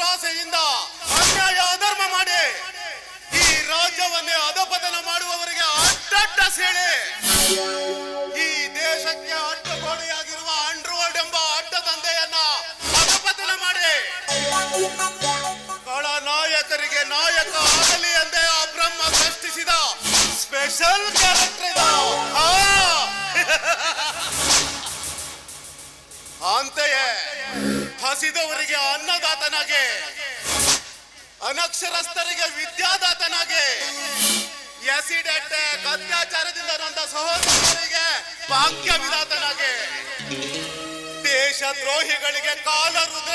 ದುರಾಸೆಯಿಂದ ಅನ್ಯಾಯ ಅಧರ್ಮ ಮಾಡಿ ಈ ರಾಜ್ಯವನ್ನೇ ಅಧಪತನ ಮಾಡುವವರಿಗೆ ಅಡ್ಡಡ್ಡ ಸೇಳೆ. ಈ ದೇಶಕ್ಕೆ ಅಡ್ಡಗೋಡೆಯಾಗಿರುವ ಅಂಡರ್ವರ್ಲ್ಡ್ ಎಂಬ ಅಡ್ಡ ತಂದೆಯನ್ನ ಅಧಪತನ ಮಾಡಿ. ಕಳ ನಾಯಕರಿಗೆ ನಾಯಕ ಆಗಲಿ ಎಂದೇ ಆ ಬ್ರಹ್ಮ ಸೃಷ್ಟಿಸಿದ ಸ್ಪೆಷಲ್ ಕ್ಯಾರೆಕ್ಟರ್! ಅಂತೆಯೇ ಹಸಿದವರಿಗೆ ಅನ್ನದಾತನಾಗೆ, ಅನಕ್ಷರಸ್ಥರಿಗೆ ವಿದ್ಯಾದಾತನಾಗೆ ಎಸಿಡ್ ಅಟ್ಯಾಕ್ ಅತ್ಯಾಚಾರದಿಂದ ನೊಂದ ಸಹೋದರರಿಗೆ ಭಾಗ್ಯ ವಿಧಾತನಾಗೆ ದೇಶ ದ್ರೋಹಿಗಳಿಗೆ ಕಾಲ ರುದ್ರನಾಗಿ